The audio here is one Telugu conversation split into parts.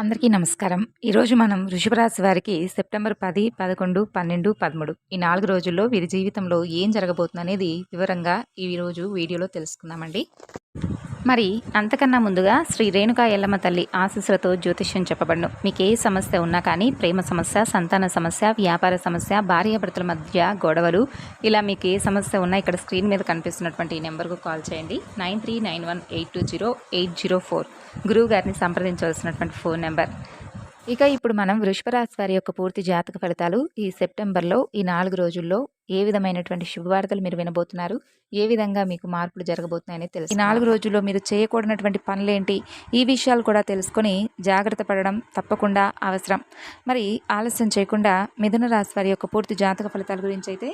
అందరికీ నమస్కారం. ఈరోజు మనం వృషభరాశి వారికి సెప్టెంబర్ పది పదకొండు పన్నెండు పదమూడు ఈ నాలుగు రోజుల్లో వీరి జీవితంలో ఏం జరగబోతుంది అనేది వివరంగా ఈ రోజు వీడియోలో తెలుసుకుందామండి. మరి అంతకన్నా ముందుగా శ్రీ రేణుకా ఎల్లమ్మ తల్లి ఆశీస్సులతో జ్యోతిష్యం చెప్పబడును. మీకు ఏ సమస్య ఉన్నా కానీ ప్రేమ సమస్య సంతాన సమస్య వ్యాపార సమస్య భార్యాభర్తల మధ్య గొడవలు ఇలా మీకు ఏ సమస్య ఉన్నా ఇక్కడ స్క్రీన్ మీద కనిపిస్తున్నటువంటి ఈ నెంబర్కు కాల్ చేయండి. Nine three nine one eight two zero eight zero four. గురువు గారిని సంప్రదించవలసినటువంటి ఫోన్ నెంబర్. ఇక ఇప్పుడు మనం వృషభరాశి వారి యొక్క పూర్తి జాతక ఫలితాలు ఈ సెప్టెంబర్లో ఈ నాలుగు రోజుల్లో ఏ విధమైనటువంటి శుభవార్తలు మీరు వినబోతున్నారు? ఏ విధంగా మీకు మార్పులు జరగబోతున్నాయని తెలుసు. ఈ నాలుగు రోజుల్లో మీరు చేయకూడనటువంటి పనులేంటి? ఈ విషయాలు కూడా తెలుసుకొని జాగ్రత్త పడడం తప్పకుండా అవసరం. మరి ఆలస్యం చేయకుండా మిథున రాశి వారి యొక్క పూర్తి జాతక ఫలితాల గురించి అయితే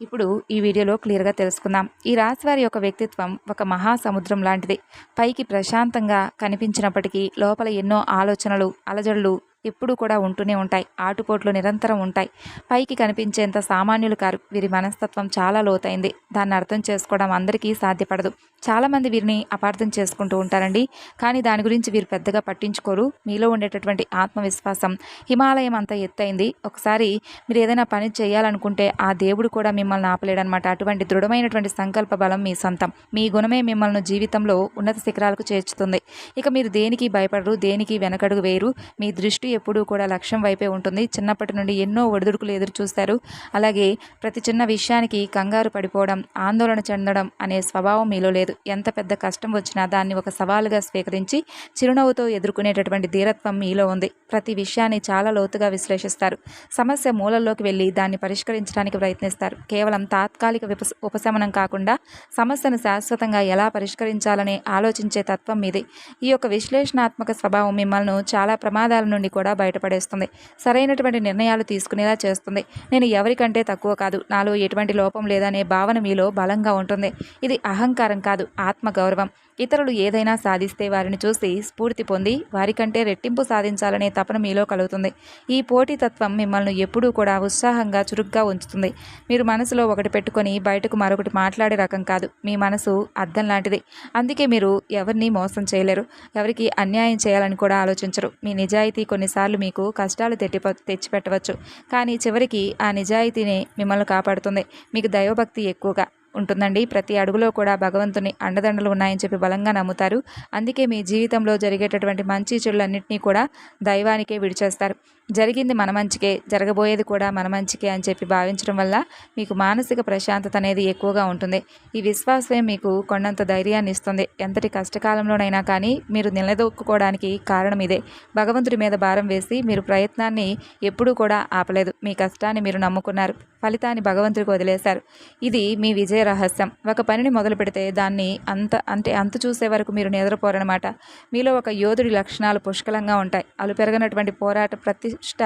ఇప్పుడు ఈ వీడియోలో క్లియర్గా తెలుసుకుందాం. ఈ రాశి వారి యొక్క వ్యక్తిత్వం ఒక మహాసముద్రం లాంటిది. పైకి ప్రశాంతంగా కనిపించినప్పటికీ లోపల ఎన్నో ఆలోచనలు అలజడులు ఎప్పుడూ కూడా ఉంటూనే ఉంటాయి. ఆటుపోట్లు నిరంతరం ఉంటాయి. పైకి కనిపించేంత సామాన్యులు కారు. వీరి మనస్తత్వం చాలా లోతైంది. దాన్ని అర్థం చేసుకోవడం అందరికీ సాధ్యపడదు. చాలామంది వీరిని అపార్థం చేసుకుంటూ ఉంటారండి. కానీ దాని గురించి వీరు పెద్దగా పట్టించుకోరు. మీలో ఉండేటటువంటి ఆత్మవిశ్వాసం హిమాలయం అంత ఎత్తైంది. ఒకసారి మీరు ఏదైనా పని చేయాలనుకుంటే ఆ దేవుడు కూడా మిమ్మల్ని ఆపలేడనమాట అటువంటి దృఢమైనటువంటి సంకల్ప బలం మీ సొంతం. మీ గుణమే మిమ్మల్ని జీవితంలో ఉన్నత శిఖరాలకు చేర్చుతుంది. ఇక మీరు దేనికి భయపడరు దేనికి వెనకడుగు వేయరు. మీ దృష్టి ఎప్పుడూ కూడా లక్ష్యం వైపే ఉంటుంది. చిన్నప్పటి నుండి ఎన్నో ఒడిదుడుకులు ఎదురు చూస్తారు. అలాగే ప్రతి చిన్న విషయానికి కంగారు పడిపోవడం ఆందోళన చెందడం అనే స్వభావం మీలో లేదు. ఎంత పెద్ద కష్టం వచ్చినా దాన్ని ఒక సవాలుగా స్వీకరించి చిరునవ్వుతో ఎదుర్కొనేటటువంటి ధీరత్వం మీలో ఉంది. ప్రతి విషయాన్ని చాలా లోతుగా విశ్లేషిస్తారు. సమస్య మూలల్లోకి వెళ్ళి దాన్ని పరిష్కరించడానికి ప్రయత్నిస్తారు. కేవలం తాత్కాలిక ఉపశమనం కాకుండా సమస్యను శాశ్వతంగా ఎలా పరిష్కరించాలని ఆలోచించే తత్వం మీది. ఈ యొక్క విశ్లేషణాత్మక స్వభావం మిమ్మల్ని చాలా ప్రమాదాల నుండి కూడా బయటపడేస్తుంది. సరైనటువంటి నిర్ణయాలు తీసుకునేలా చేస్తుంది. నేను ఎవరికంటే తక్కువ కాదు. నాలో ఎటువంటి లోపం లేదనే భావన మీలో బలంగా ఉంటుంది. ఇది అహంకారం కాదు. ఆత్మగౌరవం. ఇతరులు ఏదైనా సాధిస్తే వారిని చూసి స్ఫూర్తి పొంది వారికంటే రెట్టింపు సాధించాలనే తపన మీలో కలుగుతుంది. ఈ పోటీతత్వం మిమ్మల్ని ఎప్పుడూ కూడా ఉత్సాహంగా చురుగ్గా ఉంచుతుంది. మీరు మనసులో ఒకటి పెట్టుకొని బయటకు మరొకటి మాట్లాడే రకం కాదు. మీ మనసు అద్దం లాంటిది. అందుకే మీరు ఎవరిని మోసం చేయలేరు. ఎవరికి అన్యాయం చేయాలని కూడా ఆలోచించరు. మీ నిజాయితీ కొన్నిసార్లు మీకు కష్టాలు తెట్టి తెచ్చిపెట్టవచ్చు. కానీ చివరికి ఆ నిజాయితీనే మిమ్మల్ని కాపాడుతుంది. మీకు దైవభక్తి ఎక్కువగా. ఉంటుందండి. ప్రతి అడుగులో కూడా భగవంతుని అండదండలు ఉన్నాయని చెప్పి బలంగా నమ్ముతారు. అందుకే మీ జీవితంలో జరిగేటటువంటి మంచి చెడులన్నింటినీ కూడా దైవానికే విడిచేస్తారు. జరిగింది మన మంచికే జరగబోయేది కూడా మన మంచికే అని చెప్పి భావించడం వల్ల మీకు మానసిక ప్రశాంతత అనేది ఎక్కువగా ఉంటుంది. ఈ విశ్వాసమే మీకు కొండంత ధైర్యాన్ని ఇస్తుంది. ఎంతటి కష్టకాలంలోనైనా కానీ మీరు నిలదొక్కుకోవడానికి కారణం ఇదే. భగవంతుడి మీద భారం వేసి మీరు ప్రయత్నాన్ని ఎప్పుడూ కూడా ఆపలేదు. మీ కష్టాన్ని మీరు నమ్ముకున్నారు. ఫలితాన్ని భగవంతుడికి వదిలేశారు. ఇది మీ విజయ రహస్యం. ఒక పనిని మొదలు పెడితే దాన్ని అంత అంటే అంత చూసే వరకు మీరు నిద్రపోరనమాట మీలో ఒక యోధుడి లక్షణాలు పుష్కలంగా ఉంటాయి. అలు పెరగనటువంటి పోరాట ప్రతిష్ట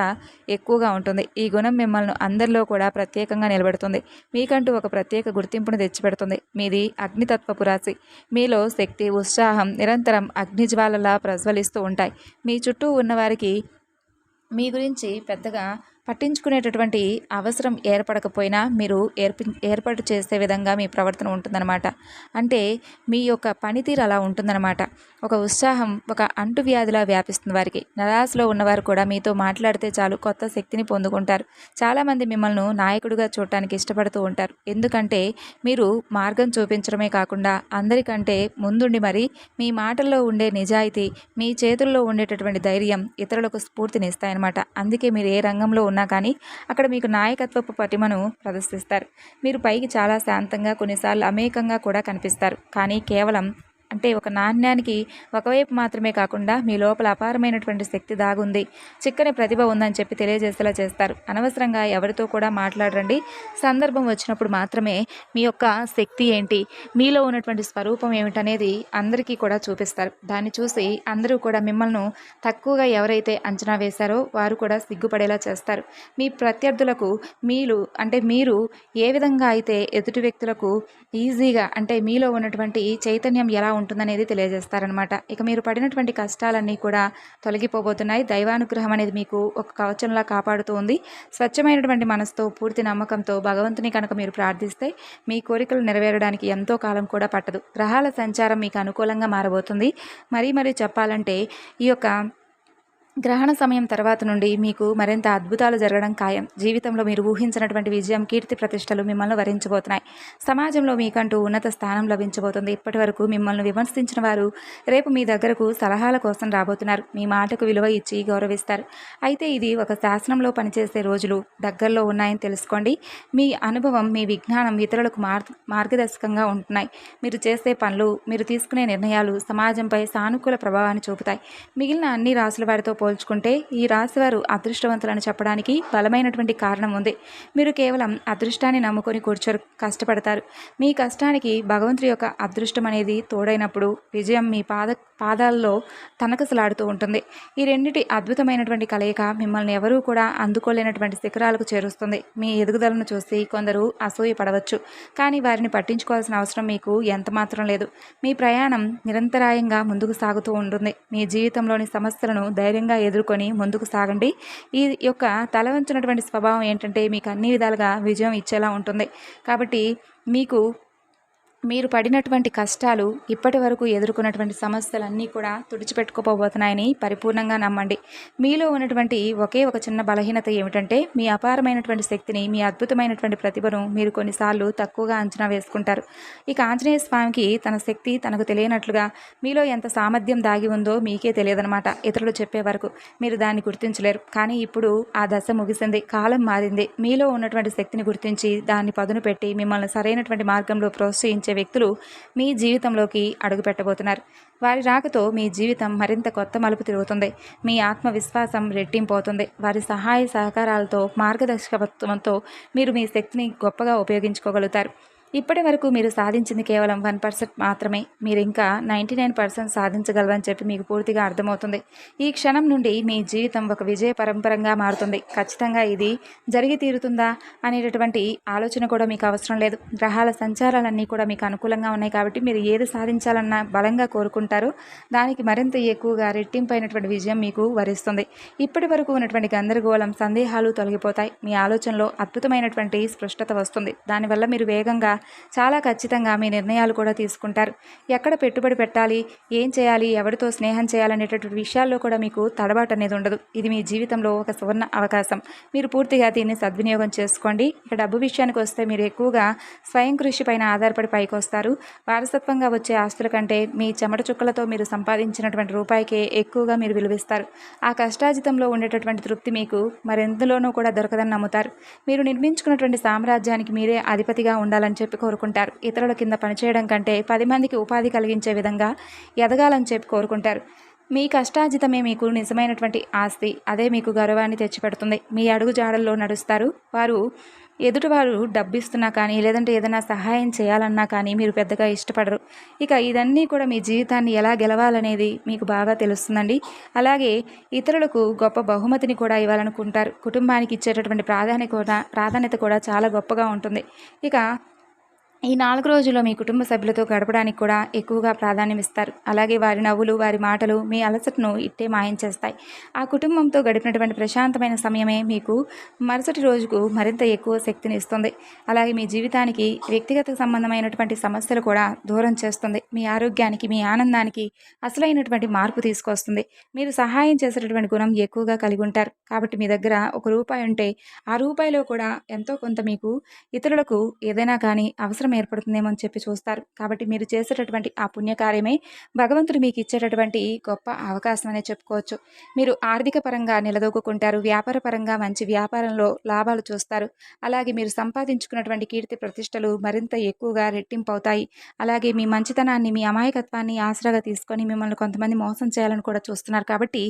ఎక్కువగా ఉంటుంది. ఈ గుణం మిమ్మల్ని అందరిలో కూడా ప్రత్యేకంగా నిలబెడుతుంది. మీకంటూ ఒక ప్రత్యేక గుర్తింపును తెచ్చిపెడుతుంది. మీది అగ్నితత్వపు రాశి. మీలో శక్తి ఉత్సాహం నిరంతరం అగ్నిజ్వాలలా ప్రజ్వలిస్తూ ఉంటాయి. మీ చుట్టూ ఉన్నవారికి మీ గురించి పెద్దగా పట్టించుకునేటటువంటి అవసరం ఏర్పడకపోయినా మీరు ఏర్పి ఏర్పాటు చేసే విధంగా మీ ప్రవర్తన ఉంటుందన్నమాట. అంటే మీ యొక్క పనితీరు అలా ఉంటుందన్నమాట. ఒక ఉత్సాహం ఒక అంటువ్యాధిలా వ్యాపిస్తుంది వారికి. నరాశలో ఉన్నవారు కూడా మీతో మాట్లాడితే చాలు కొత్త శక్తిని పొందుకుంటారు. చాలామంది మిమ్మల్ని నాయకుడిగా చూడటానికి ఇష్టపడుతూ ఉంటారు. ఎందుకంటే మీరు మార్గం చూపించడమే కాకుండా అందరికంటే ముందుండి మరి మీ మాటల్లో ఉండే నిజాయితీ మీ చేతుల్లో ఉండేటటువంటి ధైర్యం ఇతరులకు స్ఫూర్తినిస్తాయన్నమాట. అందుకే మీరు ఏ రంగంలో ఉన్నా కానీ అక్కడ మీకు నాయకత్వపు పటిమను ప్రదర్శిస్తారు. మీరు పైకి చాలా శాంతంగా కొన్నిసార్లు అమేకంగా కూడా కనిపిస్తారు. కానీ కేవలం అంటే ఒక నాణ్యానికి ఒకవైపు మాత్రమే కాకుండా మీ లోపల అపారమైనటువంటి శక్తి దాగుంది. చిక్కని ప్రతిభ ఉందని చెప్పి తెలియజేసేలా చేస్తారు. అనవసరంగా ఎవరితో కూడా మాట్లాడరండి. సందర్భం వచ్చినప్పుడు మాత్రమే మీ యొక్క శక్తి ఏంటి? మీలో ఉన్నటువంటి స్వరూపం ఏమిటనేది అందరికీ కూడా చూపిస్తారు. దాన్ని చూసి అందరూ కూడా మిమ్మల్ని తక్కువగా ఎవరైతే అంచనా వేశారో వారు కూడా సిగ్గుపడేలా చేస్తారు. మీ ప్రత్యర్థులకు మీరు అంటే మీరు ఏ విధంగా అయితే ఎదుటి వ్యక్తులకు ఈజీగా అంటే మీలో ఉన్నటువంటి చైతన్యం ఎలా ఉంటుందనేది తెలియజేస్తారనమాట ఇక మీరు పడినటువంటి కష్టాలన్నీ కూడా తొలగిపోబోతున్నాయి. దైవానుగ్రహం అనేది మీకు ఒక కవచంలా కాపాడుతూ ఉంది. స్వచ్ఛమైనటువంటి మనసుతో పూర్తి నమ్మకంతో భగవంతుని కనుక మీరు ప్రార్థిస్తే మీ కోరికలు నెరవేరడానికి ఎంతో కాలం కూడా పట్టదు. గ్రహాల సంచారం మీకు అనుకూలంగా మారబోతుంది. మరీ మరీ చెప్పాలంటే ఈ యొక్క గ్రహణ సమయం తర్వాత నుండి మీకు మరింత అద్భుతాలు జరగడం ఖాయం. జీవితంలో మీరు ఊహించినటువంటి విజయం కీర్తి ప్రతిష్టలు మిమ్మల్ని వరించబోతున్నాయి. సమాజంలో మీకంటూ ఉన్నత స్థానం లభించబోతుంది. ఇప్పటి వరకు మిమ్మల్ని విమర్శించిన వారు రేపు మీ దగ్గరకు సలహాల కోసం రాబోతున్నారు. మీ మాటకు విలువ ఇచ్చి గౌరవిస్తారు. అయితే ఇది ఒక శాసనంలో పనిచేసే రోజులు. దగ్గరలో ఉన్నాయని తెలుసుకోండి. మీ అనుభవం మీ విజ్ఞానం ఇతరులకు మార్ మార్గదర్శకంగా ఉంటున్నాయి. మీరు చేసే పనులు మీరు తీసుకునే నిర్ణయాలు సమాజంపై సానుకూల ప్రభావాన్ని చూపుతాయి. మిగిలిన అన్ని రాసుల వారితో పోల్చుకుంటే ఈ రాశివారు అదృష్టవంతులను చెప్పడానికి బలమైనటువంటి కారణం ఉంది. మీరు కేవలం అదృష్టాన్ని నమ్ముకొని కూర్చోరు కష్టపడతారు. మీ కష్టానికి భగవంతుడి యొక్క అదృష్టం అనేది తోడైనప్పుడు విజయం మీ పాద పాదాల్లో తనకసలాడుతూ ఉంటుంది. ఈ రెండిటి అద్భుతమైనటువంటి కలయిక మిమ్మల్ని ఎవరూ కూడా అందుకోలేనటువంటి శిఖరాలకు చేరుస్తుంది. మీ ఎదుగుదలను చూసి కొందరు అసూయ పడవచ్చు కానీ వారిని పట్టించుకోవాల్సిన అవసరం మీకు ఎంత మాత్రం లేదు. మీ ప్రయాణం నిరంతరాయంగా ముందుకు సాగుతూ ఉంటుంది. మీ జీవితంలోని సమస్యలను ధైర్యంగా ధైర్యంగా ఎదుర్కొని ముందుకు సాగండి. ఈ యొక్క తల వంచినటువంటి స్వభావం ఏంటంటే మీకు అన్ని విధాలుగా విజయం ఇచ్చేలా ఉంటుంది. కాబట్టి మీకు మీరు పడినటువంటి కష్టాలు ఇప్పటి వరకు ఎదుర్కొన్నటువంటి సమస్యలన్నీ కూడా తుడిచిపెట్టుకోపోతున్నాయని పరిపూర్ణంగా నమ్మండి. మీలో ఉన్నటువంటి ఒకే ఒక చిన్న బలహీనత ఏమిటంటే మీ అపారమైనటువంటి శక్తిని మీ అద్భుతమైనటువంటి ప్రతిభను మీరు కొన్నిసార్లు తక్కువగా అంచనా వేసుకుంటారు. ఇక ఆంజనేయ స్వామికి తన శక్తి తనకు తెలియనట్లుగా మీలో ఎంత సామర్థ్యం దాగి ఉందో మీకే తెలియదనమాట ఇతరులు చెప్పే వరకు. మీరు దాన్ని గుర్తించలేరు. కానీ ఇప్పుడు ఆ దశ ముగిసింది కాలం మారింది. మీలో ఉన్నటువంటి శక్తిని గుర్తించి దాన్ని పదును పెట్టి మిమ్మల్ని సరైనటువంటి మార్గంలో ప్రోత్సహించే వచ్చే వ్యక్తులు మీ జీవితంలోకి అడుగుపెట్టబోతున్నారు వారి రాకతో మీ జీవితం మరింత కొత్త మలుపు తిరుగుతుంది. మీ ఆత్మవిశ్వాసం రెట్టింపోతుంది. వారి సహాయ సహకారాలతో మార్గదర్శకత్వంతో మీరు మీ శక్తిని గొప్పగా ఉపయోగించుకోగలుగుతారు. ఇప్పటి వరకు మీరు సాధించింది కేవలం వన్ పర్సెంట్ మాత్రమే. మీరు ఇంకా నైంటీ నైన్ పర్సెంట్ సాధించగలరని చెప్పి మీకు పూర్తిగా అర్థమవుతుంది. ఈ క్షణం నుండి మీ జీవితం ఒక విజయ పరంపరంగా మారుతుంది. ఖచ్చితంగా ఇది జరిగి తీరుతుందా అనేటటువంటి ఆలోచన కూడా మీకు అవసరం లేదు. గ్రహాల సంచారాలన్నీ కూడా మీకు అనుకూలంగా ఉన్నాయి కాబట్టి మీరు ఏది సాధించాలన్నా బలంగా కోరుకుంటారో. దానికి మరింత ఎక్కువగా రెట్టింపైనటువంటి విజయం మీకు వరిస్తుంది. ఇప్పటి వరకు ఉన్నటువంటి గందరగోళం సందేహాలు తొలగిపోతాయి. మీ ఆలోచనలో అద్భుతమైనటువంటి స్పష్టత వస్తుంది. దానివల్ల మీరు వేగంగా చాలా ఖచ్చితంగా మీ నిర్ణయాలు కూడా తీసుకుంటారు. ఎక్కడ పెట్టుబడి పెట్టాలి ఏం చేయాలి ఎవరితో స్నేహం చేయాలనేటటువంటి విషయాల్లో కూడా మీకు తడబాటు అనేది ఉండదు. ఇది మీ జీవితంలో ఒక సువర్ణ అవకాశం. మీరు పూర్తిగా దీన్ని సద్వినియోగం చేసుకోండి. ఇక డబ్బు విషయానికి వస్తే మీరు ఎక్కువగా స్వయం కృషి పైన ఆధారపడి పైకి వస్తారు. వారసత్వంగా వచ్చే ఆస్తుల కంటే మీ చెమట చుక్కలతో మీరు సంపాదించినటువంటి రూపాయికే ఎక్కువగా మీరు విలువిస్తారు. ఆ కష్టాజితంలో ఉండేటటువంటి తృప్తి మీకు మరెందులోనూ కూడా దొరకదని నమ్ముతారు. మీరు నిర్మించుకున్నటువంటి సామ్రాజ్యానికి మీరే అధిపతిగా ఉండాలని చెప్పి చెప్పి కోరుకుంటారు. ఇతరుల కింద పనిచేయడం కంటే పది మందికి ఉపాధి కలిగించే విధంగా ఎదగాలని చెప్పి కోరుకుంటారు. మీ కష్టార్జితమే మీకు నిజమైనటువంటి ఆస్తి. అదే మీకు గౌరవాన్ని తెచ్చిపెడుతుంది. మీ అడుగు జాడల్లో నడుస్తారు. వారు ఎదుటివారు డబ్బిస్తున్నా కానీ లేదంటే ఏదైనా సహాయం చేయాలన్నా కానీ మీరు పెద్దగా ఇష్టపడరు. ఇక ఇదన్నీ కూడా మీ జీవితాన్ని ఎలా గెలవాలనేది మీకు బాగా తెలుస్తుందండి. అలాగే ఇతరులకు గొప్ప బహుమతిని కూడా ఇవ్వాలనుకుంటారు. కుటుంబానికి ఇచ్చేటటువంటి ప్రాధాన్యత కూడా ప్రాధాన్యత కూడా చాలా గొప్పగా ఉంటుంది. ఇక ఈ నాలుగు రోజుల్లో మీ కుటుంబ సభ్యులతో గడపడానికి కూడా ఎక్కువగా ప్రాధాన్యం ఇస్తారు. అలాగే వారి నవ్వులు వారి మాటలు మీ అలసటను ఇట్టే మాయం చేస్తాయి. ఆ కుటుంబంతో గడిపినటువంటి ప్రశాంతమైన సమయమే మీకు మరుసటి రోజుకు మరింత ఎక్కువ శక్తిని ఇస్తుంది. అలాగే మీ జీవితానికి వ్యక్తిగత సంబంధమైనటువంటి సమస్యలు కూడా దూరం చేస్తుంది. మీ ఆరోగ్యానికి మీ ఆనందానికి అసలైనటువంటి మార్పు తీసుకొస్తుంది. మీరు సహాయం చేసేటటువంటి గుణం ఎక్కువగా కలిగి ఉంటారు. కాబట్టి మీ దగ్గర ఒక రూపాయి ఉంటే ఆ రూపాయిలో కూడా ఎంతో కొంత మీకు ఇతరులకు ఏదైనా కానీ అవసరం అవకాశం ఏర్పడుతుందేమో అని చెప్పి చూస్తారు. కాబట్టి మీరు చేసేటటువంటి ఆ పుణ్యకార్యమే భగవంతుడు మీకు ఇచ్చేటటువంటి గొప్ప అవకాశం అనే చెప్పుకోవచ్చు. మీరు ఆర్థిక పరంగా నిలదొక్కుంటారు వ్యాపార పరంగా మంచి వ్యాపారంలో లాభాలు చూస్తారు. అలాగే మీరు సంపాదించుకున్నటువంటి కీర్తి ప్రతిష్టలు మరింత ఎక్కువగా రెట్టింపు అవుతాయి అలాగే మీ మంచితనాన్ని మీ అమాయకత్వాన్ని ఆసరాగా తీసుకొని మిమ్మల్ని కొంతమంది మోసం చేయాలని కూడా చూస్తున్నారు. కాబట్టి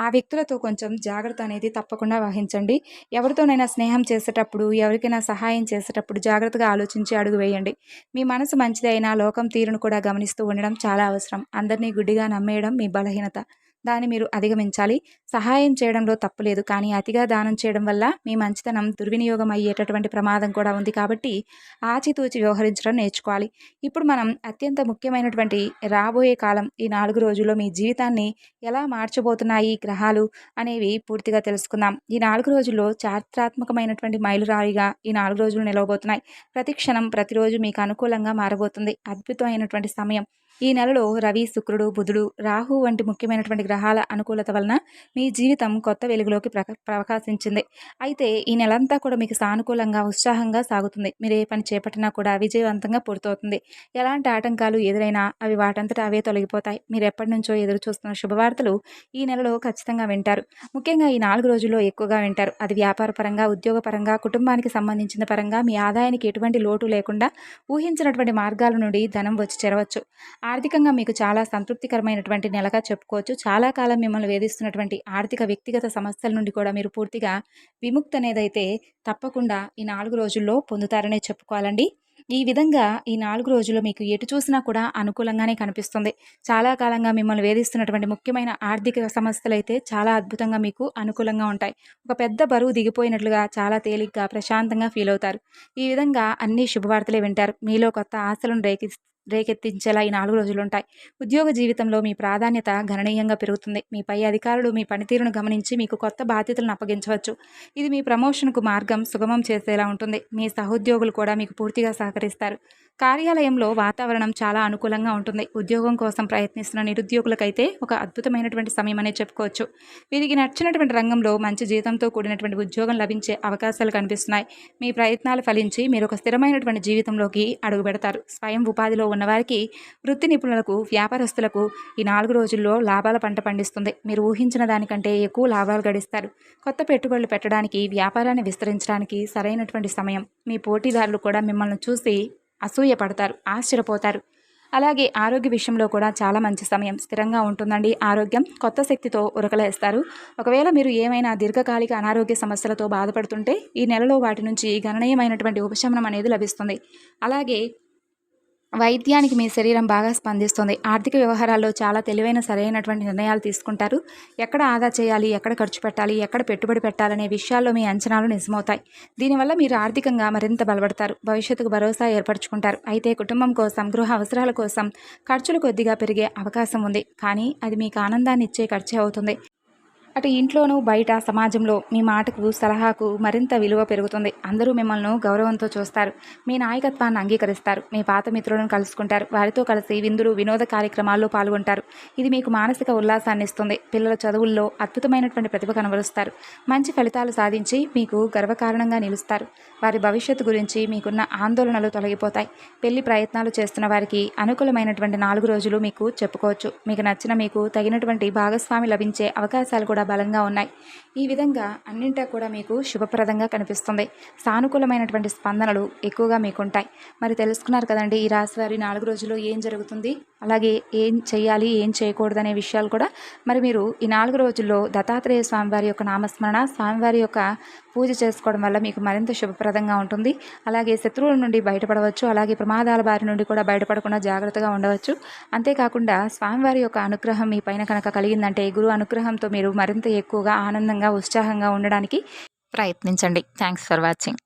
ఆ వ్యక్తులతో కొంచెం జాగ్రత్త అనేది తప్పకుండా వహించండి. ఎవరితోనైనా స్నేహం చేసేటప్పుడు ఎవరికైనా సహాయం చేసేటప్పుడు జాగ్రత్తగా ఆలోచించి అడుగు వేయండి. చేసుకోండి. మీ మనసు మంచిదైనా లోకం తీరును కూడా గమనిస్తూ ఉండడం చాలా అవసరం. అందరినీ గుడ్డిగా నమ్మేయడం మీ బలహీనత. దాన్ని మీరు అధిగమించాలి. సహాయం చేయడంలో తప్పులేదు కానీ అతిగా దానం చేయడం వల్ల మీ మంచితనం దుర్వినియోగం అయ్యేటటువంటి ప్రమాదం కూడా ఉంది కాబట్టి ఆచితూచి వ్యవహరించడం నేర్చుకోవాలి. ఇప్పుడు మనం అత్యంత ముఖ్యమైనటువంటి రాబోయే కాలం ఈ నాలుగు రోజుల్లో మీ జీవితాన్ని ఎలా మార్చబోతున్నాయి గ్రహాలు అనేవి పూర్తిగా తెలుసుకుందాం. ఈ నాలుగు రోజుల్లో చారిత్రాత్మకమైనటువంటి మైలురాయిగా ఈ నాలుగు రోజులు నిలవబోతున్నాయి. ప్రతి క్షణం ప్రతిరోజు మీకు అనుకూలంగా మారబోతుంది. అద్భుతమైనటువంటి సమయం. ఈ నెలలో రవి శుక్రుడు బుధుడు రాహు వంటి ముఖ్యమైనటువంటి గ్రహాల అనుకూలత వలన మీ జీవితం కొత్త వెలుగులోకి ప్రక ప్రకాశించింది. అయితే ఈ నెలంతా కూడా మీకు సానుకూలంగా ఉత్సాహంగా సాగుతుంది. మీరు ఏ పని చేపట్టినా కూడా విజయవంతంగా పూర్తవుతుంది. ఎలాంటి ఆటంకాలు ఎదురైనా అవి వాటంతట అవే తొలగిపోతాయి. మీరు ఎప్పటి నుంచో ఎదురు చూస్తున్న శుభవార్తలు ఈ నెలలో ఖచ్చితంగా వింటారు. ముఖ్యంగా ఈ నాలుగు రోజుల్లో ఎక్కువగా వింటారు. అది వ్యాపార పరంగా ఉద్యోగ పరంగా కుటుంబానికి సంబంధించిన పరంగా మీ ఆదాయానికి ఎటువంటి లోటు లేకుండా ఊహించినటువంటి మార్గాల నుండి ధనం వచ్చి చేరవచ్చు. ఆర్థికంగా మీకు చాలా సంతృప్తికరమైనటువంటి నెలగా చెప్పుకోవచ్చు. చాలా కాలం మిమ్మల్ని వేధిస్తున్నటువంటి ఆర్థిక వ్యక్తిగత సమస్యల నుండి కూడా మీరు పూర్తిగా విముక్తి అనేదైతే తప్పకుండా ఈ నాలుగు రోజుల్లో పొందుతారనే చెప్పుకోవాలండి. ఈ విధంగా ఈ నాలుగు రోజులు మీకు ఎటు చూసినా కూడా అనుకూలంగానే కనిపిస్తుంది. చాలా కాలంగా మిమ్మల్ని వేధిస్తున్నటువంటి ముఖ్యమైన ఆర్థిక సమస్యలు అయితే చాలా అద్భుతంగా మీకు అనుకూలంగా ఉంటాయి. ఒక పెద్ద బరువు దిగిపోయినట్లుగా చాలా తేలిగ్గా ప్రశాంతంగా ఫీల్ అవుతారు. ఈ విధంగా అన్ని శుభవార్తలే వింటారు. మీలో కొత్త ఆశలను రేకి రేకెత్తించేలా ఈ నాలుగు రోజులు ఉంటాయి ఉద్యోగ జీవితంలో మీ ప్రాధాన్యత గణనీయంగా పెరుగుతుంది. మీ పై అధికారులు మీ పనితీరును గమనించి మీకు కొత్త బాధ్యతలను అప్పగించవచ్చు. ఇది మీ ప్రమోషన్కు మార్గం సుగమం చేసేలా ఉంటుంది. మీ సహోద్యోగులు కూడా మీకు పూర్తిగా సహకరిస్తారు. కార్యాలయంలో వాతావరణం చాలా అనుకూలంగా ఉంటుంది. ఉద్యోగం కోసం ప్రయత్నిస్తున్న నిరుద్యోగులకైతే ఒక అద్భుతమైనటువంటి సమయం అనే చెప్పుకోవచ్చు. వీరికి నచ్చినటువంటి రంగంలో మంచి జీతంతో కూడినటువంటి ఉద్యోగం లభించే అవకాశాలు కనిపిస్తున్నాయి. మీ ప్రయత్నాలు ఫలించి మీరు ఒక స్థిరమైనటువంటి జీవితంలోకి అడుగు పెడతారు స్వయం ఉపాధిలో ఉన్నవారికి వృత్తి నిపుణులకు వ్యాపారస్తులకు ఈ నాలుగు రోజుల్లో లాభాల పంట పండిస్తుంది. మీరు ఊహించిన దానికంటే ఎక్కువ లాభాలు గడిస్తారు. కొత్త పెట్టుబడులు పెట్టడానికి వ్యాపారాన్ని విస్తరించడానికి సరైనటువంటి సమయం. మీ పోటీదారులు కూడా మిమ్మల్ని చూసి అసూయ పడతారు ఆశ్చర్యపోతారు. అలాగే ఆరోగ్య విషయంలో కూడా చాలా మంచి సమయం. స్థిరంగా ఉంటుందండి ఆరోగ్యం. కొత్త శక్తితో ఉరకలేస్తారు. ఒకవేళ మీరు ఏమైనా దీర్ఘకాలిక అనారోగ్య సమస్యలతో బాధపడుతుంటే ఈ నెలలో వాటి నుంచి గణనీయమైనటువంటి ఉపశమనం అనేది లభిస్తుంది. అలాగే వైద్యానికి మీ శరీరం బాగా స్పందిస్తుంది. ఆర్థిక వ్యవహారాల్లో చాలా తెలివైన సరైనటువంటి నిర్ణయాలు తీసుకుంటారు. ఎక్కడ ఆదా చేయాలి ఎక్కడ ఖర్చు పెట్టాలి ఎక్కడ పెట్టుబడి పెట్టాలనే విషయాల్లో మీ అంచనాలు నిజమవుతాయి. దీనివల్ల మీరు ఆర్థికంగా మరింత బలపడతారు. భవిష్యత్తుకు భరోసా ఏర్పరచుకుంటారు. అయితే కుటుంబం కోసం గృహ అవసరాల కోసం ఖర్చులు కొద్దిగా పెరిగే అవకాశం ఉంది. కానీ అది మీకు ఆనందాన్ని ఇచ్చే ఖర్చే అవుతుంది. అటు ఇంట్లోనూ బయట సమాజంలో మీ మాటకు సలహాకు మరింత విలువ పెరుగుతుంది. అందరూ మిమ్మల్ని గౌరవంతో చూస్తారు. మీ నాయకత్వాన్ని అంగీకరిస్తారు. మీ పాత మిత్రులను కలుసుకుంటారు. వారితో కలిసి విందులు వినోద కార్యక్రమాల్లో పాల్గొంటారు. ఇది మీకు మానసిక ఉల్లాసాన్ని ఇస్తుంది. పిల్లల చదువుల్లో అద్భుతమైనటువంటి ప్రతిభ కనబరుస్తారు. మంచి ఫలితాలు సాధించి మీకు గర్వకారణంగా నిలుస్తారు. వారి భవిష్యత్తు గురించి మీకున్న ఆందోళనలు తొలగిపోతాయి. పెళ్ళి ప్రయత్నాలు చేస్తున్న వారికి అనుకూలమైనటువంటి నాలుగు రోజులు మీకు చెప్పుకోవచ్చు. మీకు నచ్చిన మీకు తగినటువంటి భాగస్వామి లభించే అవకాశాలు కూడా బలంగా ఉన్నాయి. ఈ విధంగా అన్నింటా కూడా మీకు శుభప్రదంగా కనిపిస్తుంది. సానుకూలమైనటువంటి స్పందనలు ఎక్కువగా మీకుంటాయి. మరి తెలుసుకున్నారు కదండి ఈ రాశి వారి నాలుగు రోజుల్లో ఏం జరుగుతుంది అలాగే ఏం చేయాలి ఏం చేయకూడదు అనే విషయాలు కూడా. మరి మీరు ఈ నాలుగు రోజుల్లో దత్తాత్రేయ స్వామివారి యొక్క నామస్మరణ స్వామివారి యొక్క పూజ చేసుకోవడం వల్ల మీకు మరింత శుభప్రదంగా ఉంటుంది. అలాగే శత్రువుల నుండి బయటపడవచ్చు. అలాగే ప్రమాదాల బారి నుండి కూడా బయటపడకుండా జాగ్రత్తగా ఉండవచ్చు. అంతేకాకుండా స్వామివారి యొక్క అనుగ్రహం మీ పైన కనుక కలిగిందంటే గురువు అనుగ్రహంతో మీరు మరింత ఎక్కువగా ఆనందంగా ఉత్సాహంగా ఉండడానికి ప్రయత్నించండి. Thanks for watching